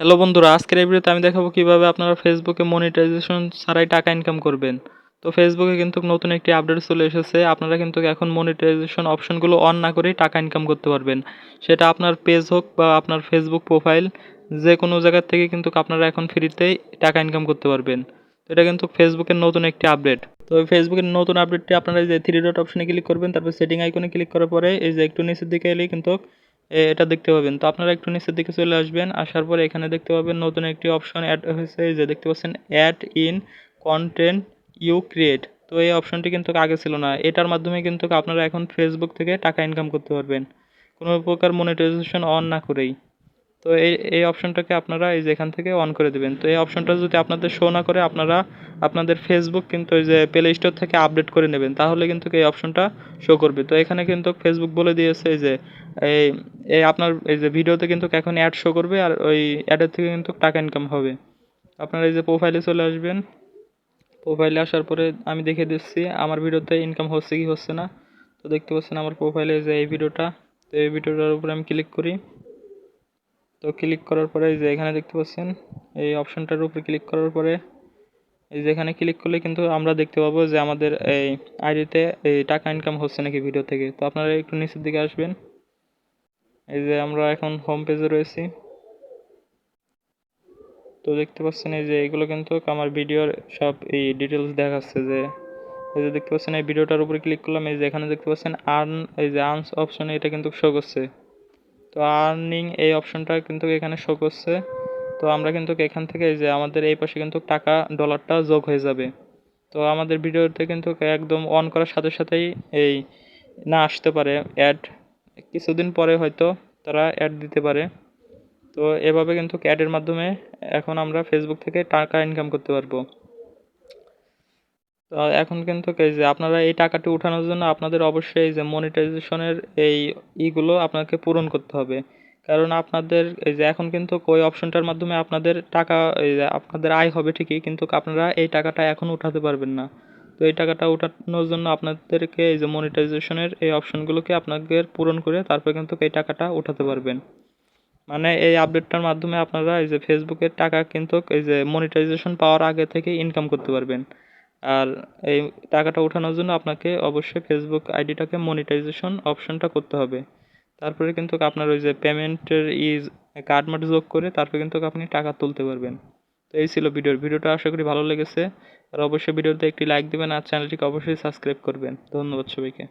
Hello বন্ধুরা, আজকের এই আমি দেখাবো কীভাবে আপনারা ফেসবুকে মনিটাইজেশন ছাড়াই টাকা ইনকাম করবেন। তো ফেসবুকে কিন্তু নতুন একটি আপডেট চলে এসেছে। আপনারা কিন্তু এখন মনিটাইজেশন অপশনগুলো অন না করেই টাকা ইনকাম করতে পারবেন। সেটা আপনার পেজ হোক বা আপনার ফেসবুক প্রোফাইল যে কোনো জায়গার থেকে কিন্তু আপনারা এখন ফ্রিতেই টাকা ইনকাম করতে পারবেন। তো এটা কিন্তু ফেসবুকের নতুন একটি আপডেট তো ফেসবুকের নতুন আপডেটটি আপনারা যে থ্রি ডট অপশনে ক্লিক করবেন, তারপর সেটিং আইকনে ক্লিক করার পরে এই যে একটু নিচের দিকে এলেই কিন্তু এটা দেখতে পাবেন। তো আপনারা একটু নিচের দিকে চলে আসবেন, আসার পরে এখানে দেখতে পাবেন নতুন একটি অপশন অ্যাড হয়েছে যে দেখতে পাচ্ছেন add in content you create তো এই অপশনটি কিন্তু আগে ছিল না। এটার মাধ্যমে কিন্তু আপনারা এখন ফেসবুক থেকে টাকা ইনকাম করতে পারবেন। কোনো প্রকার মনিটাইজেশন অন না করেই। তো এই এই অপশনটাকে আপনারা এই যে এখান থেকে অন করে দেবেন। তো এই অপশনটা যদি আপনাদের শো না করে, আপনারা আপনাদের ফেসবুক কিন্তু ওই যে প্লে স্টোর থেকে আপডেট করে নেবেন। তাহলে কিন্তু এই অপশনটা শো করবে। তো এখানে কিন্তু ফেসবুক বলে দিয়েছে যে, এই এই আপনার, এই যে ভিডিওতে কিন্তু এখন অ্যাড শো করবে আর ওই অ্যাডের থেকে কিন্তু টাকা ইনকাম হবে। আপনারা এই যে প্রোফাইলে চলে আসবেন। প্রোফাইলে আসার পরে আমি দেখে দিচ্ছি আমার ভিডিওতে ইনকাম হচ্ছে কি হচ্ছে না। তো দেখতে পাচ্ছেন আমার প্রোফাইলে যে এই ভিডিওটা তো এই ভিডিওটার উপরে আমি ক্লিক করি। তো ক্লিক করার পরে যে এখানে দেখতে পাচ্ছেন, এই অপশনটার উপরে ক্লিক করার পরে এই যে এখানে ক্লিক করলে কিন্তু আমরা দেখতে পাবো যে আমাদের এই আইডিতে এই টাকা ইনকাম হচ্ছে নাকি ভিডিও থেকে। তো আপনারা একটু নিচের দিকে আসবেন। এই যে আমরা এখন হোম পেজে রয়েছি। তো দেখতে পাচ্ছেন এই যে এগুলো কিন্তু আমার ভিডিওর সব এই ডিটেলস দেখাচ্ছে যে, এই যে দেখতে পাচ্ছেন এই ভিডিওটার উপরে ক্লিক করলাম। এই যে এখানে দেখতে পাচ্ছেন আর্ন এই যে আর্নস অপশনে এটা কিন্তু শো করছে। তো আর্নিং এই অপশনটা কিন্তু এখানে শো করছে। তো আমরা কিন্তু এখান থেকে যে আমাদের এই পাশে কিন্তু টাকা ডলারটা যোগ হয়ে যাবে। তো আমাদের ভিডিওতে কিন্তু একদম অন করার সাথে সাথেই এই না আসতে পারে অ্যাড কিছুদিন পরে হয়তো তারা অ্যাড দিতে পারে। তো এভাবে কিন্তু অ্যাডের মাধ্যমে এখন আমরা ফেসবুক থেকে টাকা ইনকাম করতে পারব। তো এখন কিন্তু এই যে আপনারা এই টাকাটি উঠানোর জন্য আপনাদের অবশ্যই এই যে মনিটাইজেশনের এই ইগুলো আপনাকে পূরণ করতে হবে। কারণ আপনাদের, এই যে এখন কিন্তু ওই অপশনটার মাধ্যমে আপনাদের টাকা, এই যে আপনাদের আয় হবে ঠিকই, কিন্তু আপনারা এই টাকাটা এখন উঠাতে পারবেন না। তো এই টাকাটা উঠানোর জন্য আপনাদেরকে এই যে মনিটাইজেশনের এই অপশনগুলোকে আপনাদের পূরণ করে তারপরে কিন্তু এই টাকাটা উঠাতে পারবেন। মানে এই আপডেটটার মাধ্যমে আপনারা এই যে ফেসবুকের টাকা কিন্তু এই যে মনিটাইজেশন পাওয়ার আগে থেকে ইনকাম করতে পারবেন। আর এই টাকাটা ওঠানোর জন্য আপনাকে অবশ্যই ফেসবুক আইডিটাকে মনিটাইজেশন অপশনটা করতে হবে। তারপরে কিন্তু আপনার ওই যে পেমেন্টের ইজ কার্ড মার্ড যোগ করে তারপরে কিন্তু আপনি টাকা তুলতে পারবেন। তো এই ছিল ভিডিওর। ভিডিওটা আশা করি ভালো লেগেছে। আর অবশ্যই ভিডিওতে একটি লাইক দেবেন আর চ্যানেলটিকে অবশ্যই সাবস্ক্রাইব করবেন। ধন্যবাদ সবাইকে।